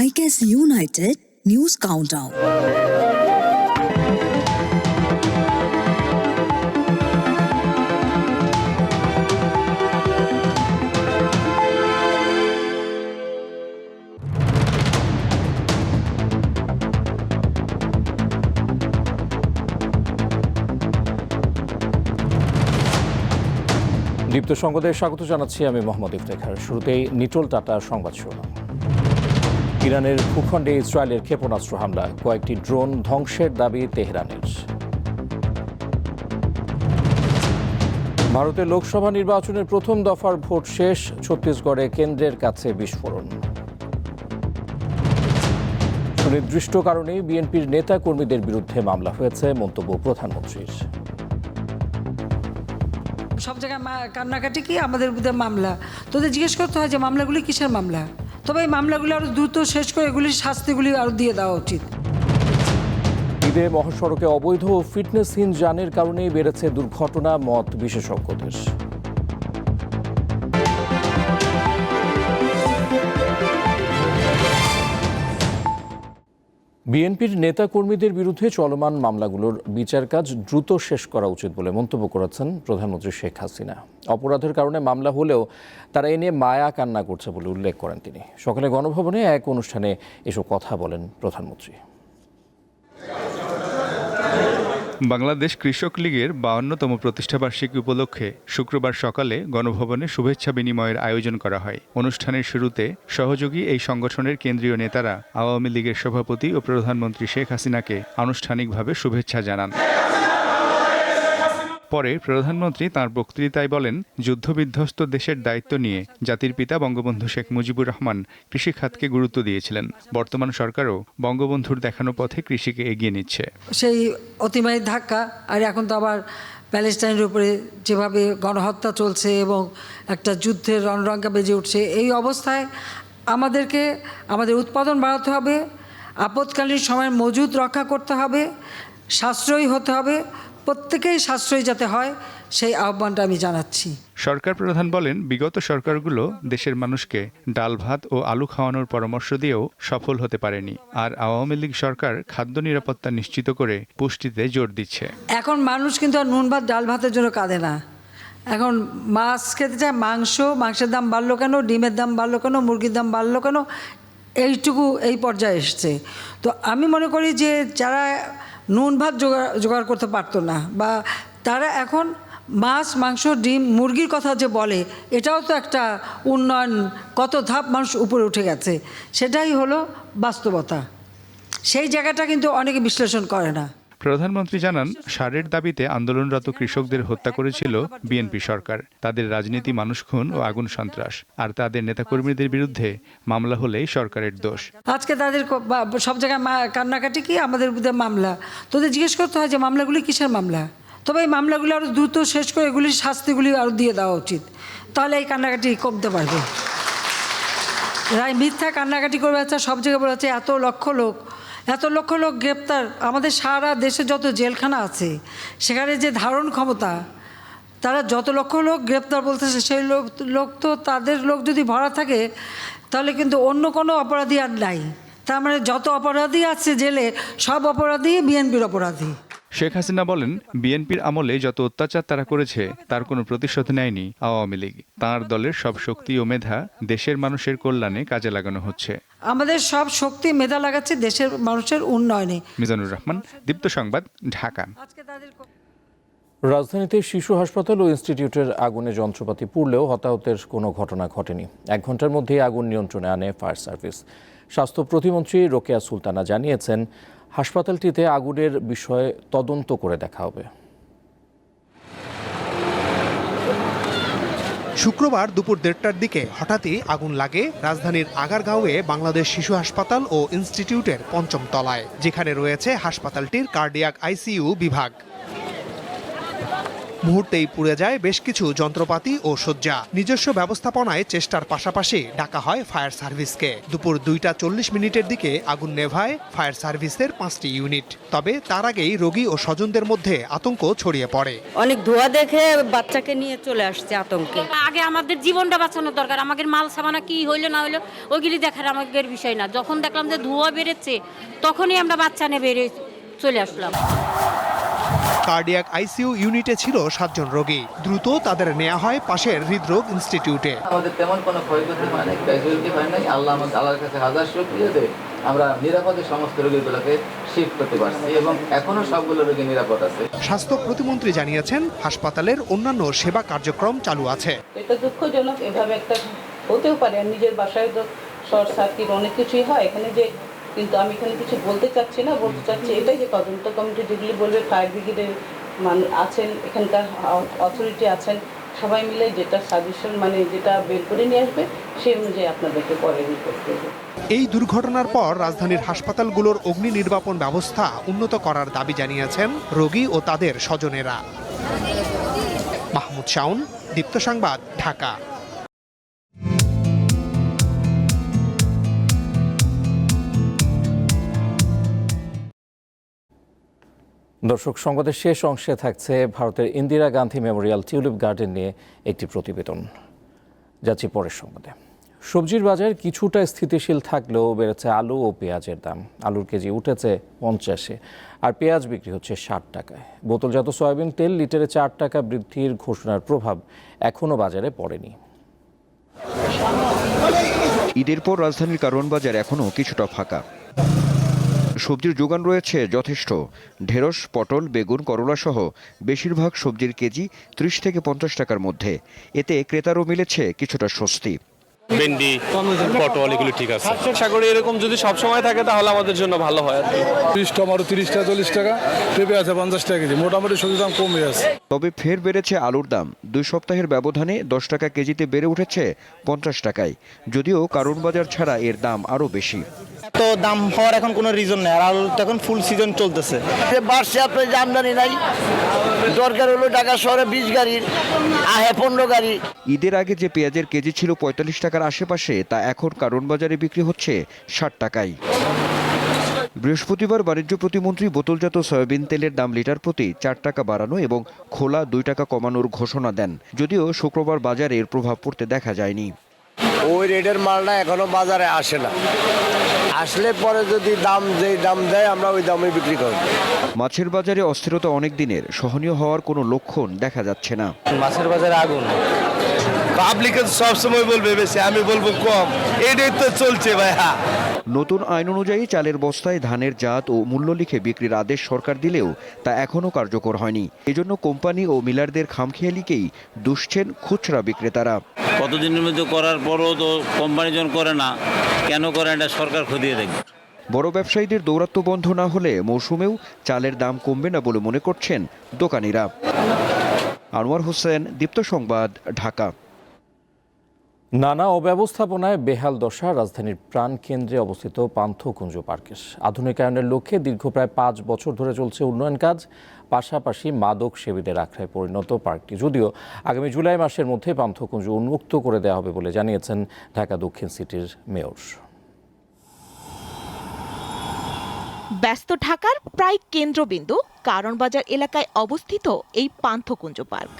ICAS United News Countdown. দীপ্ত সংবাদে স্বাগত জানাচ্ছি আমি মোহাম্মদ ইফতেখার শুরুতেই নিটোল টাটা সংবাদ শিরোনাম ইরানের ভূখণ্ডে ইসরায়েলের ক্ষেপণাস্ত্র হামলা কয়েকটি ড্রোন ধ্বংসের দাবি তেহরানের। ভারতের লোকসভা নির্বাচনের প্রথম দফার ভোট শেষ, ছত্তিশগড়ে কেন্দ্রের কাছে বিস্ফোরণ। সুনির্দিষ্ট কারণেই বিএনপির নেতা কর্মীদের বিরুদ্ধে মামলা হয়েছে মন্তব্য প্রধানমন্ত্রীর। সব জায়গায় কান্নাকাটি কি? আমাদের বিরুদ্ধে মামলা। তোদের জিজ্ঞেস করতে হয় যে মামলাগুলি কিসের মামলা? তবে এই মামলাগুলো আরও দ্রুত শেষ করে এগুলির শাস্তিগুলি আরও দিয়ে দেওয়া উচিত। ঈদে মহাসড়কে অবৈধ ফিটনেস ফিটনেসহীন যানের কারণেই বেড়েছে দুর্ঘটনা, মত বিশেষজ্ঞদের। বিএনপির নেতা কর্মীদের বিরুদ্ধে চলমান মামলাগুলোর বিচার কাজ দ্রুত শেষ করা উচিত বলে মন্তব্য করেছেন প্রধানমন্ত্রী শেখ হাসিনা। অপরাধের কারণে মামলা হলেও তারা এ নিয়ে মায়া কান্না করছে বলে উল্লেখ করেন তিনি। সকালে গণভবনে এক অনুষ্ঠানে এসব কথা বলেন প্রধানমন্ত্রী। বাংলাদেশ কৃষক লীগের বাউন্নতম প্রতিষ্ঠাবার্ষিকী উপলক্ষে শুক্রবার সকালে গণভবনে শুভেচ্ছা বিনিময়ের আয়োজন করা হয়। অনুষ্ঠানের শুরুতে সহযোগী এই সংগঠনের কেন্দ্রীয় নেতারা আওয়ামী লীগের সভাপতি ও প্রধানমন্ত্রী শেখ হাসিনাকে আনুষ্ঠানিকভাবে শুভেচ্ছা জানান। পরে প্রধানমন্ত্রী তার বক্তৃতায় বলেন, যুদ্ধবিধ্বস্ত দেশের দায়িত্ব নিয়ে জাতির পিতা বঙ্গবন্ধু শেখ মুজিবুর রহমান কৃষি খাতকে গুরুত্ব দিয়েছিলেন। বর্তমান সরকারও বঙ্গবন্ধুর দেখানো পথে কৃষিকে এগিয়ে নিচ্ছে। সেই অতিমারির ধাক্কা আর এখন তো আবার প্যালেস্টাইনের উপরে যেভাবে গণহত্যা চলছে এবং একটা যুদ্ধের রণরঙ্কা বেজে উঠছে, এই অবস্থায় আমাদেরকে, আমাদের উৎপাদন বাড়াতে হবে, আপৎকালীন সময় মজুদ রক্ষা করতে হবে, সাশ্রয়ী হতে হবে প্রত্যেকেই সাশ্রয়ী যাতে হয় সেই আহ্বানটা আমি জানাচ্ছি। সরকার প্রধান বলেন বিগত সরকারগুলো দেশের মানুষকে ডাল ভাত ও আলু খাওয়ানোর পরামর্শ দিয়েও সফল হতে পারেনি। আর আওয়ামী লীগ সরকার খাদ্য নিরাপত্তা নিশ্চিত করে পুষ্টিতে জোর দিচ্ছে। এখন মানুষ কিন্তু আর নুন ভাত ডাল ভাতের জন্য কাঁদে না। এখন মাছ খেতে চায় মাংস মাংসের দাম বাড়লো কেন ডিমের দাম বাড়লো কেন মুরগির দাম বাড়লো কেন এইটুকু এই পর্যায়ে এসছে। তো আমি মনে করি যে যারা নুন ভাত জোগাড় জোগাড় করতে পারতো না। বা তারা এখন মাছ, মাংস, ডিম, মুরগির কথা যে বলে, এটাও তো একটা উন্নয়ন, কত ধাপ মানুষ উপরে উঠে গেছে। সেটাই হলো বাস্তবতা। সেই জায়গাটা কিন্তু অনেকে বিশ্লেষণ করে না। প্রধানমন্ত্রী জানান, সারের দাবিতে আন্দোলনরত কৃষকদের হত্যা করেছিল বিএনপি সরকার। তাদের রাজনীতি মানুষ খুন ও আগুন সন্ত্রাস। আর তাদের নেতাকর্মীদের বিরুদ্ধে মামলা হলেই সরকারের দোষ। আজকে তাদের সব জায়গায় কান্নাকাটি কি? আমাদের বিরুদ্ধে মামলা। তোদের জিজ্ঞেস করতে হয় যে, মামলাগুলি কিসের মামলা? তবে এই মামলাগুলি আরও দ্রুত শেষ করে এগুলির শাস্তিগুলি আরও দিয়ে দেওয়া উচিত। তাহলে এই কান্নাকাটি কমতে পারবে। রায় মিথ্যা কান্নাকাটি করে যাচ্ছে সব জায়গায় বলে যাচ্ছে এত লক্ষ লোক এত লক্ষ লোক গ্রেপ্তার আমাদের সারা দেশে যত জেলখানা আছে, সেখানে যে ধারণ ক্ষমতা, তারা যত লক্ষ লোক গ্রেপ্তার বলতেছে, সেই লোক লোক তো তাদের লোক যদি ভরা থাকে, তাহলে কিন্তু অন্য কোনো অপরাধী আর নাই। তার মানে যত অপরাধী আছে জেলে, সব অপরাধী বিএনপির অপরাধী। শেখ হাসিনা বলেন বিএনপির আমলে যত অত্যাচার তারা করেছে তার কোনো প্রতিশোধ নেয়নি আওয়ামী লীগ। তাঁর দলের সব শক্তি ও মেধা দেশের মানুষের কল্যাণে কাজে লাগানো হচ্ছে। আমাদের সব শক্তি মেধা লাগাচ্ছে দেশের মানুষের উন্নয়নে। মিজানুর রহমান দীপ্ত সংবাদ ঢাকা। রাজধানীতে শিশু হাসপাতাল ও ইনস্টিটিউটের আগুনে যন্ত্রপাতি পুড়লেও হতাহতের কোনো ঘটনা ঘটেনি। এক ঘণ্টার মধ্যেই আগুন নিয়ন্ত্রণে আনে ফায়ার সার্ভিস। স্বাস্থ্য প্রতিমন্ত্রী রোকেয়া সুলতানা জানিয়েছেন হাসপাতালটিতে আগুনের বিষয়ে তদন্ত করে দেখা হবে। শুক্রবার দুপুর দেড়টার দিকে হঠাৎই আগুন লাগে রাজধানীর আগারগাঁওয়ে বাংলাদেশ শিশু হাসপাতাল ও ইনস্টিটিউটের পঞ্চম তলায়, যেখানে রয়েছে হাসপাতালটির কার্ডিয়াক আইসিইউ বিভাগ। মুহূর্তেই পুড়ে যায় বেশ কিছু যন্ত্রপাতি ও শয্যা। নিজস্ব ব্যবস্থাপনায় চেষ্টার পাশাপাশি ডাকা হয় ফায়ার সার্ভিসকে। দুপুর দুইটা চল্লিশ মিনিটের দিকে আগুন নেভায় ফায়ার সার্ভিসের পাঁচটি ইউনিট। তবে তার আগেই রোগী ও স্বজনদের মধ্যে আতঙ্ক ছড়িয়ে পড়ে। অনেক ধোয়া দেখে বাচ্চাকে নিয়ে চলে আসছে আতঙ্কে। আগে আমাদের জীবনটা বাঁচানোর দরকার। আমাদের মাল সামানা কি হইল না হইল ওইগুলি দেখার আমাদের বিষয় না। যখন দেখলাম যে ধোঁয়া বেড়েছে তখনই আমরা বাচ্চা নিয়ে বেরিয়ে চলে আসলাম। কার্ডিয়াক আইসিইউ ইউনিটে ছিল সাতজন রোগী। দ্রুত তাদের নেওয়া হয় পাশের হৃদরোগ ইনস্টিটিউটে আমাদের তেমন কোনো ক্ষয়ক্ষতি হয় নাই ক্যাজুয়ালিটি হয় নাই। আল্লাহ আমাদের আল্লাহর কাছে হাজার শুক্রিয়া দেয় আমরা নিরাপদে সমস্ত রোগীগুলোকে শিফট করতে পারছি এবং এখনও সবগুলো রোগী নিরাপদ আছে। স্বাস্থ্য প্রতিমন্ত্রী জানিয়েছেন হাসপাতালের অন্যান্য সেবা কার্যক্রম চালু আছে। এটা দুঃখজনক এভাবে একটা হতেও পারে। নিজের বাসায় তো শর্ট সার্কিট অনেক কিছুই হয়। এখানে যে কিন্তু আমি এখানে কিছু বলতে চাচ্ছি না, বলতে চাচ্ছি এটাই যে তদন্ত কমিটি যেগুলি বলবে, ফায়ার ব্রিগেডের মান আছেন, এখানকার অথরিটি আছেন, সবাই মিলে যেটা সাজেশন মানে যেটা বের করে নিয়ে আসবে, সেই অনুযায়ী আপনাদেরকে পরে করবে। এই দুর্ঘটনার পর রাজধানীর হাসপাতালগুলোর অগ্নি নির্বাপন ব্যবস্থা উন্নত করার দাবি জানিয়েছেন রোগী ও তাদের স্বজনেরা। মাহমুদ শাওন, দীপ্ত সংবাদ, ঢাকা। দর্শক, সংবাদের শেষ অংশে থাকছে ভারতের Indira Gandhi memorial tulip garden নিয়ে একটি প্রতিবেদন। যাচ্ছি পরের সংবাদে। সবজির বাজার কিছুটা স্থিতিশীল থাকলেও বেড়েছে আলু ও পেঁয়াজের দাম। আলুর কেজি উঠেছে পঞ্চাশে, আর পেঁয়াজ বিক্রি হচ্ছে ষাট টাকায়। বোতলজাত সয়াবিন তেল লিটারে চার টাকা বৃদ্ধির ঘোষণার প্রভাব এখনও বাজারে পড়েনি। ঈদের পর রাজধানীর কারওয়ান বাজার এখনও কিছুটা ফাঁকা। সবজির যোগান রয়েছে যথেষ্ট। ঢেঁড়স, পটল, বেগুন, করলা সহ বেশিরভাগ সবজির কেজি ত্রিশ থেকে পঞ্চাশ টাকার মধ্যে। এতে ক্রেতারও মিলেছে কিছুটা স্বস্তি। ভেন্ডি পটল এগুলো ঠিক আছে। আশা করি এরকম যদি সব সময় থাকে তাহলে আমাদের জন্য ভালো হয় আর কি। তিরিশ টমাটো তিরিশ টাকা চল্লিশ টাকা। পেঁপে আছে পঞ্চাশ টাকা কেজি। মোটামুটি সবজির দাম কমে আছে। তবে ফের বেড়েছে আলুর দাম। দুই সপ্তাহের ব্যবধানে দশ টাকা কেজিতে বেড়ে উঠেছে পঞ্চাশ টাকায়। যদিও কারণ বাজার ছাড়া এর দাম আরও বেশি। তো দাম হওয়ার এখন কোনো রিজন নেই। আর আলু তো এখন ফুল সিজন চলতেছে। বাড়ছে আপনার যে আমদানি নাই। দরকার হলো ঢাকা শহরে বিশ গাড়ির আহে পনেরো গাড়ি। ঈদের আগে যে পেঁয়াজের কেজি ছিল পঁয়তাল্লিশ টাকার আশেপাশে তা এখন কারণ বাজারে বিক্রি হচ্ছে ষাট টাকায়। বৃহস্পতিবার বাণিজ্য প্রতিমন্ত্রী বোতলজাত সয়াবিন তেলের দাম লিটার প্রতি চার টাকা বাড়ানো এবং খোলা দুই টাকা কমানোর ঘোষণা দেন। যদিও শুক্রবার বাজারে এর প্রভাব পড়তে দেখা যায়নি। ওই রেটের মালটা এখনও বাজারে আসে না। আসলে পরে যদি দাম যেই দাম দেয় আমরা ওই দামে বিক্রি করব মাছের বাজারে অস্থিরতা অনেক দিনের সহনীয় হওয়ার কোনো লক্ষণ দেখা যাচ্ছে না। মাছের বাজারে আগুন। পাবলিক সবসময় বলবে বেশি আমি বলব কম। এটাই তো চলছে ভাই হ্যাঁ নতুন আইন অনুযায়ী চালের বস্তায় ধানের জাত ও মূল্য লিখে বিক্রির আদেশ সরকার দিলেও তা এখনও কার্যকর হয়নি। এজন্য কোম্পানি ও মিলারদের খামখেয়ালিকেই দুষছেন খুচরা বিক্রেতারা। কতদিনের মধ্যে করার পরও তো কোম্পানি যখন করে না কেন করে এটা সরকার খতিয়ে দেখবে। বড় ব্যবসায়ীদের দৌরাত্ম্য বন্ধ না হলে মৌসুমেও চালের দাম কমবে না বলে মনে করছেন দোকানিরা। আনোয়ার হোসেন দীপ্ত সংবাদ ঢাকা। নানা অব্যবস্থাপনায় বেহাল দশা রাজধানীর প্রাণকেন্দ্রে অবস্থিত পান্থকুঞ্জ পার্কের। আধুনিকায়নের লক্ষ্যে দীর্ঘ প্রায় পাঁচ বছর ধরে চলছে উন্নয়ন কাজ, পাশাপাশি মাদক সেবীদের আখড়ায় পরিণত পার্কটি। যদিও আগামী জুলাই মাসের মধ্যে পান্থকুঞ্জ উন্মুক্ত করে দেওয়া হবে বলে জানিয়েছেন ঢাকা দক্ষিণ সিটির মেয়র। ব্যস্ত ঢাকার প্রায় কেন্দ্রবিন্দু কারণ বাজার এলাকায় অবস্থিত এই পান্থকুঞ্জ পার্ক।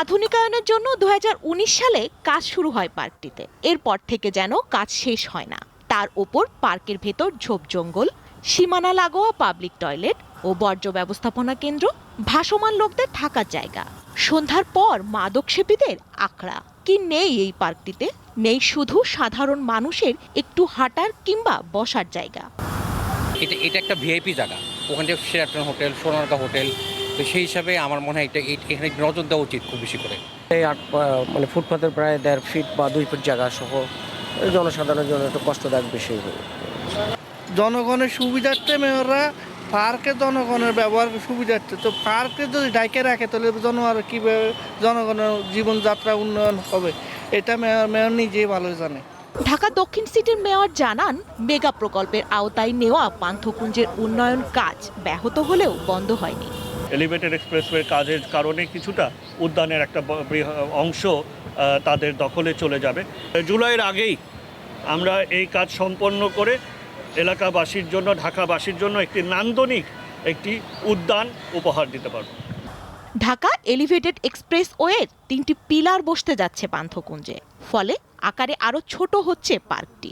আধুনিকায়নের জন্য দু হাজার উনিশ সালে কাজ শুরু হয় পার্কটিতে। এরপর থেকে যেন কাজ শেষ হয় না। তার ওপর পার্কের ভেতর ঝোপ জঙ্গল, সীমানা লাগোয়া পাবলিক টয়লেট ও বর্জ্য ব্যবস্থাপনা কেন্দ্র, ভাসমান লোকদের থাকার জায়গা। সন্ধ্যার পর মাদক সেবীদের আখড়া। কি নেই এই পার্কটিতে? নেই শুধু সাধারণ মানুষের একটু হাঁটার কিংবা বসার জায়গা। এটা এটা একটা ভিআইপি জায়গা। ওখানে যে শেরাটন হোটেল সোনারকা হোটেল তো সেই হিসাবে আমার মনে হয় এটা এখানে নজর দেওয়া উচিত খুব বেশি করে। এই আট মানে ফুটপাতের প্রায় দেড় ফিট বা দুই ফিট জায়গা সহ জনসাধারণের জন্য একটু কষ্টদায়ক বেশি বিষয় জনগণের সুবিধার্থে মেয়ররা পার্কে জনগণের ব্যবহার সুবিধার্থে তো পার্কে যদি ডাইকে রাখে তাহলে জনগণ কীভাবে জনগণের জীবনযাত্রা উন্নয়ন হবে? এটা মেয়র মেয়র নিজেই ভালো জানে। ঢাকা দক্ষিণ সিটির মেয়র জানান মেগা প্রকল্পের আওতায় নেওয়া পান্থকুঞ্জের উন্নয়ন কাজ ব্যাহত হলেও বন্ধ হয়নি। এলিভেটেড এক্সপ্রেসওয়ে কাজের কারণে কিছুটা উদ্যানের একটা অংশ তাদের দখলে চলে যাবে। জুলাইয়ের আগেই আমরা এই কাজ সম্পন্ন করে এলাকাবাসীর জন্য, ঢাকাবাসীর জন্য একটি নান্দনিক একটি উদ্যান উপহার দিতে পারব। ঢাকা এলিভেটেড এক্সপ্রেস ওয়ের তিনটি পিলার বসতে যাচ্ছে পান্থকুঞ্জে। ফলে আকারে আরও ছোট হচ্ছে পার্কটি।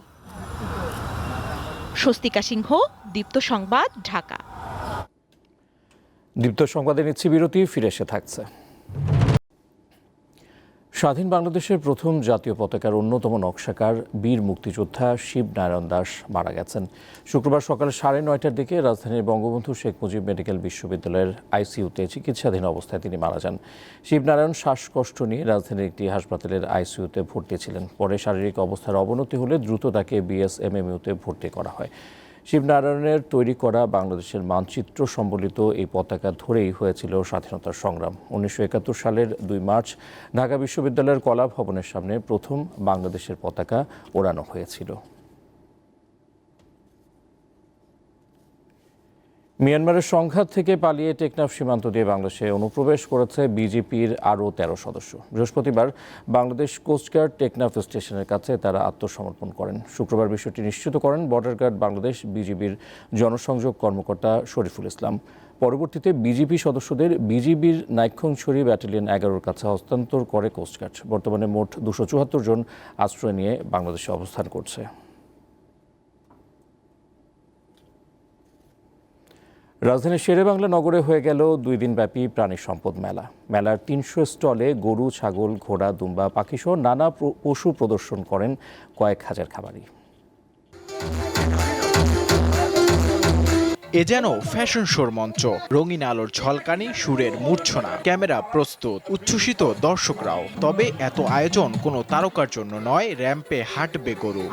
স্বস্তিকা সিংহ, দীপ্ত সংবাদ, ঢাকা। দীপ্ত সংবাদে নিচ্ছি বিরতি, ফিরে এসে থাকছে। স্বাধীন বাংলাদেশের প্রথম জাতীয় পতাকার অন্যতম নকশাকার বীর মুক্তিযোদ্ধা শিব নারায়ণ দাস মারা গেছেন। শুক্রবার সকাল সাড়ে নয়টার দিকে রাজধানীর বঙ্গবন্ধু শেখ মুজিব মেডিকেল বিশ্ববিদ্যালয়ের আইসিইউতে চিকিৎসাধীন অবস্থায় তিনি মারা যান। শিবনারায়ণ শ্বাসকষ্ট নিয়ে রাজধানীর একটি হাসপাতালের আইসিইউতে ভর্তি ছিলেন। পরে শারীরিক অবস্থার অবনতি হলে দ্রুত তাকে বিএসএমএমইউতে ভর্তি করা হয়। শিবনারায়ণের তৈরি করা বাংলাদেশের মানচিত্র সম্বলিত এই পতাকা ধরেই হয়েছিল স্বাধীনতার সংগ্রাম। উনিশশো একাত্তর সালের দুই মার্চ ঢাকা বিশ্ববিদ্যালয়ের কলা ভবনের সামনে প্রথম বাংলাদেশের পতাকা ওড়ানো হয়েছিল। মিয়ানমারের সংঘাত থেকে পালিয়ে টেকনাফ সীমান্ত দিয়ে বাংলাদেশে অনুপ্রবেশ করেছে বিজেপির আরও তেরো সদস্য। বৃহস্পতিবার বাংলাদেশ কোস্টগার্ড টেকনাফ স্টেশনের কাছে তারা আত্মসমর্পণ করেন। শুক্রবার বিষয়টি নিশ্চিত করেন বর্ডার গার্ড বাংলাদেশ বিজিবির জনসংযোগ কর্মকর্তা শরীফুল ইসলাম। পরবর্তীতে বিজিবি সদস্যদের বিজিবির নাইক্ষংছড়ি ব্যাটালিয়ন এগারোর কাছে হস্তান্তর করে কোস্টগার্ড বর্তমানে মোট দুশো চুয়াত্তর জন আশ্রয় নিয়ে বাংলাদেশে অবস্থান করছে। রাজধানীর শেরেবাংলা নগরে হয়ে গেল দুই দিনব্যাপী প্রাণী সম্পদ মেলা। মেলার তিনশো স্টলে গরু, ছাগল, ঘোড়া, দুম্বা পাখিসহ নানা পশু প্রদর্শন করেন কয়েক হাজার খামারি। এ যেন ফ্যাশন শোর মঞ্চ। রঙিন আলোর ঝলকানি, সুরের মূর্ছনা, ক্যামেরা প্রস্তুত, উচ্ছ্বসিত দর্শকরাও। তবে এত আয়োজন কোনো তারকার জন্য নয়, র্যাম্পে হাঁটবে গরু।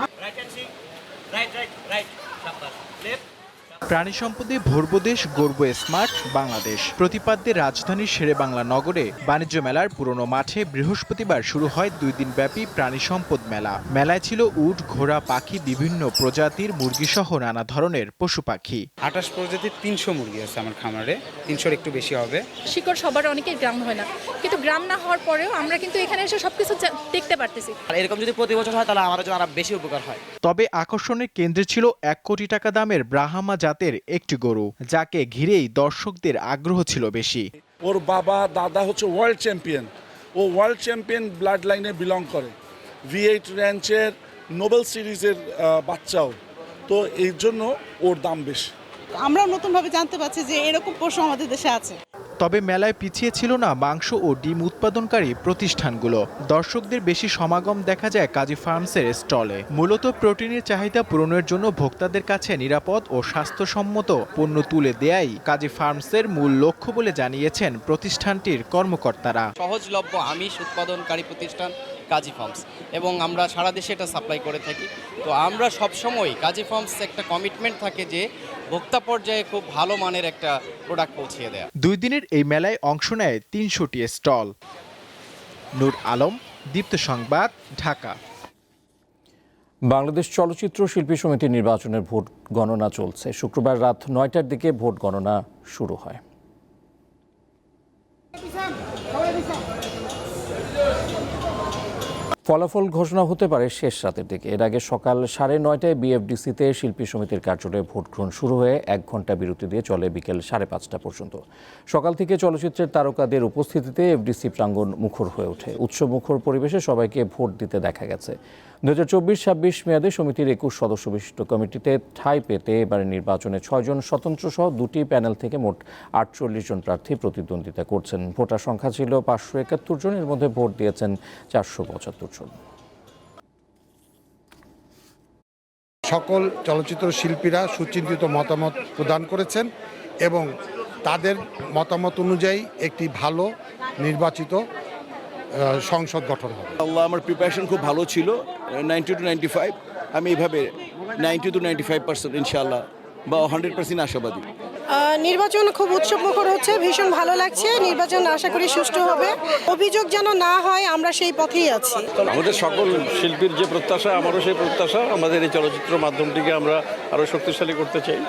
প্রাণী সম্পদে ভর্বদেশ গর্ব স্মার্ট বাংলাদেশ। প্রতিপাদ্যে রাজধানীর শেরে বাংলা নগরে বাণিজ্য মেলার পুরনো মাঠে বৃহস্পতিবার শুরু হয় দুই দিন ব্যাপী প্রাণী সম্পদ মেলা। মেলায় ছিল উট ঘোড়া পাখি বিভিন্ন প্রজাতির মুরগি সহ নানা ধরনের পশু পাখি। আঠাশ প্রজাতির তিনশো মুরগি আছে আমার খামারে। তিনশোর একটু বেশি হবে। শিকড় সবার অনেকের গ্রাম হয় না। কিন্তু গ্রাম না হওয়ার পরেও আমরা কিন্তু এখানে এসে সবকিছু দেখতে পারতেছি। এরকম যদি প্রতি বছর হয় তাহলে আমার জন্য আরও বেশি উপকার হয়। তবে আকর্ষণের কেন্দ্রে ছিল এক কোটি টাকা দামের ব্রাহামা জাতের একটি গরু, যাকে ঘিরেই দর্শকদের আগ্রহ ছিল বেশি। ওর বাবা, দাদা হচ্ছে ওয়ার্ল্ড চ্যাম্পিয়ন ও ওয়ার্ল্ড চ্যাম্পিয়ন ব্লাড লাইনে বিলং করে ভি এইট র্যাঞ্চের নোবেল সিরিজের বাচ্চাও। তো এই জন্য ওর দাম বেশি। আমরা নতুনভাবে জানতে পারছি যে এরকম পশু আমাদের দেশে আছে। তবে মেলায় পিছিয়ে ছিল না মাংস ও ডিম উৎপাদনকারী প্রতিষ্ঠানগুলো। দর্শকদের বেশি সমাগম দেখা যায় কাজী ফার্মসের স্টলে। মূলত প্রোটিনের চাহিদা পূরণের জন্য ভোক্তাদের কাছে নিরাপদ ও স্বাস্থ্যসম্মত পণ্য তুলে দেয়াই কাজী ফার্মসের মূল লক্ষ্য বলে জানিয়েছেন প্রতিষ্ঠানটির কর্মকর্তারা। সহজলভ্য আমিষ উৎপাদনকারী প্রতিষ্ঠান কাজী ফার্মস এবং আমরা সারা দেশে এটা সাপ্লাই করে থাকি। তো আমরা সবসময় কাজী ফার্মস একটা কমিটমেন্ট থাকে যে ভোক্তা পর্যায়ে খুব ভালো মানের একটা প্রোডাক্ট পৌঁছিয়ে দেয়া। দুই দিনের এই মেলায় অংশ নেয় তিনশোটি স্টল। নূর আলম দীপ্ত সংবাদ ঢাকা। বাংলাদেশ চলচ্চিত্র শিল্পী সমিতির নির্বাচনের ভোট গণনা চলছে। শুক্রবার রাত নয়টার দিকে ভোট গণনা শুরু হয়। ফলাফল ঘোষণা হতে পারে শেষ রাতের দিকে। এর আগে সকাল সাড়ে নয়টায় বিএফডিসিতে শিল্পী সমিতির কার্যালয়ে ভোট গ্রহণ শুরু হয়ে এক ঘণ্টা বিরতি দিয়ে চলে বিকেল সাড়ে পাঁচটা পর্যন্ত। সকাল থেকে চলচ্চিত্রের তারকাদের উপস্থিতিতে এফডিসি প্রাঙ্গণ মুখর হয়ে ওঠে। উৎসব মুখর পরিবেশে সবাইকে ভোট দিতে দেখা গেছে। দু হাজার চব্বিশ ছাব্বিশ মেয়াদে সমিতির একুশ সদস্য বিশিষ্ট কমিটিতে ঠাঁই পেতে এবারে নির্বাচনে ছয়জন স্বতন্ত্র সহ দুটি প্যানেল থেকে মোট আটচল্লিশ জন প্রার্থী প্রতিদ্বন্দ্বিতা করছেন। ভোটার সংখ্যা ছিল পাঁচশো একাত্তর জন এর মধ্যে ভোট দিয়েছেন চারশো পঁচাত্তর জন। সকল চলচ্চিত্র শিল্পীরা সুচিন্তিত মতামত প্রদান করেছেন এবং তাদের মতামত অনুযায়ী একটি ভালো নির্বাচিত সংসদ গঠন হবে। আল্লাহ আমার প্রিপারেশন খুব ভালো ছিল। নাইনটি টু নাইনটি ফাইভ আমি এইভাবে ninety two ninety five percent ইনশাল্লাহ বা হান্ড্রেড পার্সেন্ট আশাবাদী। নির্বাচন খুব উৎসব মুখর হচ্ছে ভীষণ ভালো লাগছে নির্বাচন আশা করি সুষ্ঠু হবে। অভিযোগ যেন না হয় আমরা সেই পথেই আছি। আমাদের সকল শিল্পীর যে প্রত্যাশা আমারও সেই প্রত্যাশা আমাদের এই চলচ্চিত্র মাধ্যমটিকে আমরা আরও শক্তিশালী করতে চাই।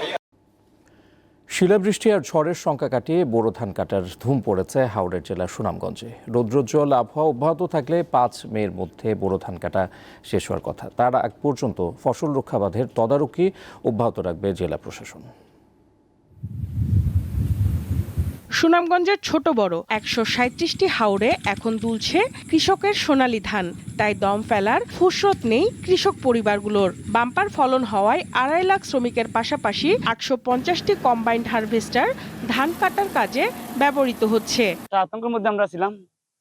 শিলাবৃষ্টি আর ঝড়ের সংখ্যা কাটিয়ে বোরো ধান কাটার ধুম পড়েছে হাওড়ের জেলার সুনামগঞ্জে। রৌদ্রোজ্জ্বল আবহাওয়া অব্যাহত থাকলে পাঁচ মের মধ্যে বোরো ধান কাটা শেষ হওয়ার কথা। তার আগ পর্যন্ত ফসল রক্ষা বাঁধের তদারকি অব্যাহত রাখবে জেলা প্রশাসন। সুনামগঞ্জের ছোট বড় একশো সাঁত্রিশটি হাওড়ে এখন দুলছে কৃষকের সোনালি ধান। তাই দম ফেলার ফুসরত নেই কৃষক পরিবারগুলোর। বাম্পার ফলন হওয়ায় আড়াই লাখ শ্রমিকের পাশাপাশি আটশো পঞ্চাশটি কম্বাইন্ড হারভেস্টার ধান কাটার কাজে ব্যবহৃত হচ্ছে। আতঙ্কের মধ্যে আমরা ছিলাম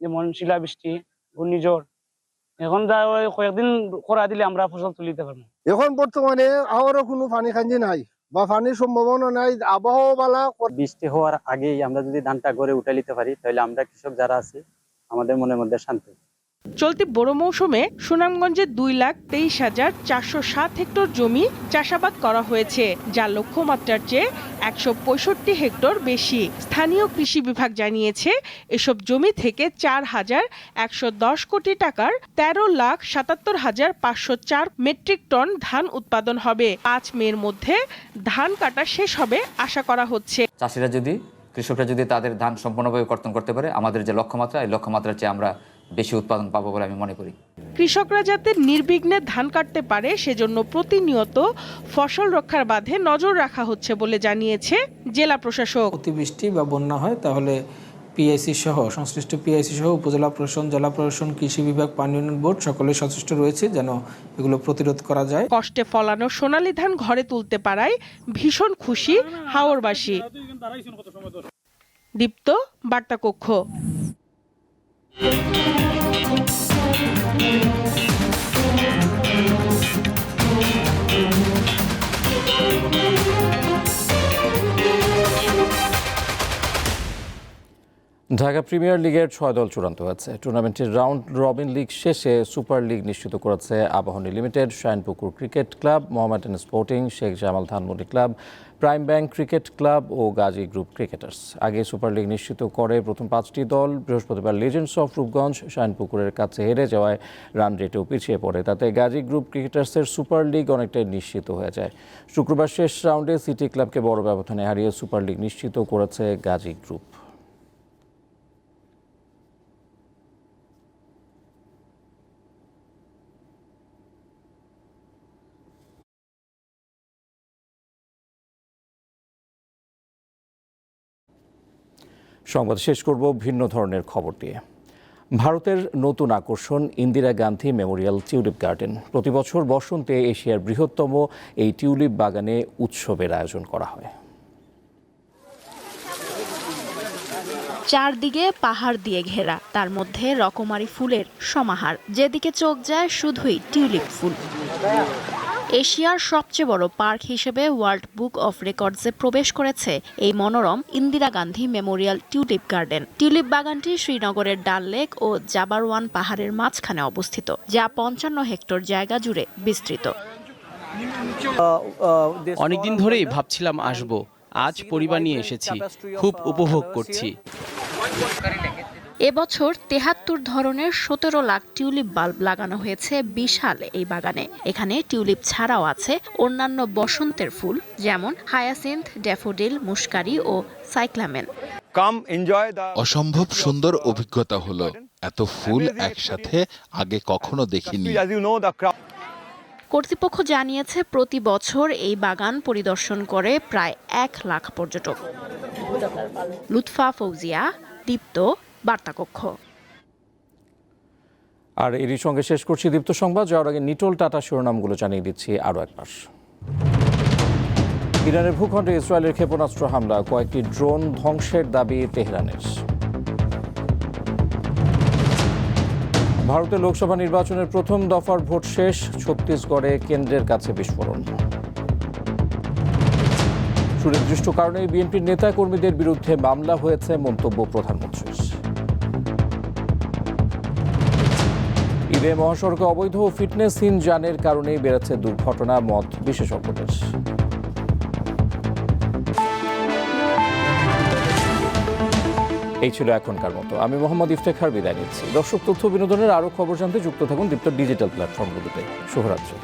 যেমন শিলাবৃষ্টি ঘূর্ণিঝড় এখন যা ওই কয়েকদিন করা দিলে আমরা ফসল তুলিতে পারব। এখন বর্তমানে আবারও কোনো পানি খাঞ্জি নাই। বা পানির সম্ভাবনা নাই আবহাওয়া বৃষ্টি হওয়ার আগেই আমরা যদি ধানটা গড়ে উঠে নিতে পারি, তাহলে আমরা কৃষক যারা আছি, আমাদের মনের মধ্যে শান্তি। চলতি বড় মৌসুমে সুনামগঞ্জে দুই লাখ তেইশ হাজার চারশো সাত হেক্টর জমি চাষাবাদ করা হয়েছে যা লক্ষ্যমাত্রার চেয়ে একশো পঁয়ষট্টি হেক্টর বেশি। স্থানীয় কৃষি বিভাগ জানিয়েছে, এসব জমি থেকে চার হাজার একশো দশ কোটি টাকার তেরো লাখ সাতাত্তর হাজার পাঁচশো চার মেট্রিক টন ধান উৎপাদন হবে। পাঁচ মের মধ্যে ধান কাটা শেষ হবে আশা করা হচ্ছে। চাষিরা যদি, কৃষকরা যদি তাদের ধান সম্পূর্ণভাবে কর্তন করতে পারে, আমাদের যে লক্ষ্যমাত্রা, এই লক্ষ্যমাত্রার চেয়ে আমরা বেশি উৎপাদন পাবো বলে আমি মনে করি। কৃষকরা যাতে নির্বিঘ্নে ধান কাটতে পারে সেজন্য প্রতিনিয়ত ফসল রক্ষার বাঁধে নজর রাখা হচ্ছে বলে জানিয়েছে জেলা প্রশাসক। অতিবৃষ্টি বা বন্যা হয় তাহলে পিআইসি সহ সংশ্লিষ্ট পিআইসি সহ উপজেলা প্রশাসন জেলা প্রশাসন কৃষি বিভাগ পানি উন্নয়ন বোর্ড সকলে সচেষ্ট রয়েছে যেন এগুলো প্রতিরোধ করা যায়। কষ্টে ফলানো সোনালী ধান ঘরে তুলতে পারায় ভীষণ খুশি হাওরবাসী। দীপ্ত বার্তা কক্ষ। thank you. ঢাকা প্রিমিয়ার লিগের ছয় দল চূড়ান্ত হয়েছে। টুর্নামেন্টের রাউন্ড রবিন লিগ শেষে সুপার লিগ নিশ্চিত করেছে Abahani limited Shinepukur cricket club Mohammedan sporting, Sheikh Jamal Dhanmondi club, prime bank cricket club ও গাজী গ্রুপ ক্রিকেটার্স। আগে সুপার লিগ নিশ্চিত করে প্রথম পাঁচটি দল বৃহস্পতিবার লিজেন্ডস অফ রূপগঞ্জ শাইনপুকুরের কাছে হেরে যাওয়ায় রান রেটেও পিছিয়ে পড়ে। তাতে গাজী গ্রুপ ক্রিকেটার্সের সুপার লিগ অনেকটাই নিশ্চিত হয়ে যায়। শুক্রবার শেষ রাউন্ডে সিটি ক্লাবকে বড় ব্যবধানে হারিয়ে সুপার লিগ নিশ্চিত করেছে গাজী গ্রুপ। সংবাদ শেষ করব ভিন্ন ধরনের খবর দিয়ে ভারতের নতুন আকর্ষণ, Indira Gandhi memorial tulip garden. প্রতি বছর বসন্তে এশিয়ার বৃহত্তম এই টিউলিপ বাগানে উৎসবের আয়োজন করা হয়। চারদিকে পাহাড় দিয়ে ঘেরা, তার মধ্যে রকমারি ফুলের সমাহার। যেদিকে চোখ যায়, শুধুই টিউলিপ ফুল। এশিয়ার সবচেয়ে বড় পার্ক হিসেবে ওয়ার্ল্ড বুক অফ রেকর্ডসে প্রবেশ করেছে এই মনোরম Indira Gandhi memorial tulip garden. Tulip বাগানটি শ্রীনগরের ডাল লেক ও জাবারওয়ান পাহাড়ের মাঝখানে অবস্থিত, যা পঞ্চান্ন হেক্টর জায়গা জুড়ে বিস্তৃত। অনেকদিন ধরেই ভাবছিলাম আসব। আজ পরিবার নিয়ে এসেছি। খুব উপভোগ করছি। এবছর তেহাত্তর ধরনের সতেরো লাখ টিউলিপ বাল্ব লাগানো হয়েছে বিশাল এই বাগানে। এখানে টিউলিপ ছাড়াও আছে অন্যান্য বসন্তের ফুল যেমন হায়াসিন্থ ড্যাফোডিল মুশকারি ও সাইক্লামেন। অসম্ভব সুন্দর অভিজ্ঞতা হলো। এত ফুল একসাথে আগে কখনো দেখিনি। কর্তৃপক্ষ জানিয়েছে প্রতি বছর এই বাগান পরিদর্শন করে প্রায় এক লাখ পর্যটক। লুৎফা ফৌজিয়া দীপ্ত বার্তাকক্ষ। আর এরই সঙ্গে শেষ করছি দীপ্ত সংবাদ। যাওয়ার আগে নিটোল টাটা শিরোনামগুলো জানিয়ে দিচ্ছি আরও একবার। ইরানের ভূখণ্ডে ইসরায়েলের ক্ষেপণাস্ত্র হামলা, কয়েকটি ড্রোন ধ্বংসের দাবি তেহরানের। ভারতের লোকসভা নির্বাচনের প্রথম দফার ভোট শেষ, ছত্তিশগড়ে কেন্দ্রের কাছে বিস্ফোরণ। সুনির্দিষ্ট কারণে বিএনপির নেতা কর্মীদের বিরুদ্ধে মামলা হয়েছে মন্তব্য প্রধানমন্ত্রীর। ঈদে মহাসড়কে অবৈধ ফিটনেসহীন যানের কারণে বেড়েছে দুর্ঘটনা মত বিশেষজ্ঞদের। এই ছিল এখনকার মতো। আমি মোহাম্মদ ইফতেখার বিদায় নিচ্ছি। দর্শক তথ্য বিনোদনের আরও খবর জানতে যুক্ত থাকুন দীপ্ত ডিজিটাল প্ল্যাটফর্মগুলোতে। শুভরাত্রি।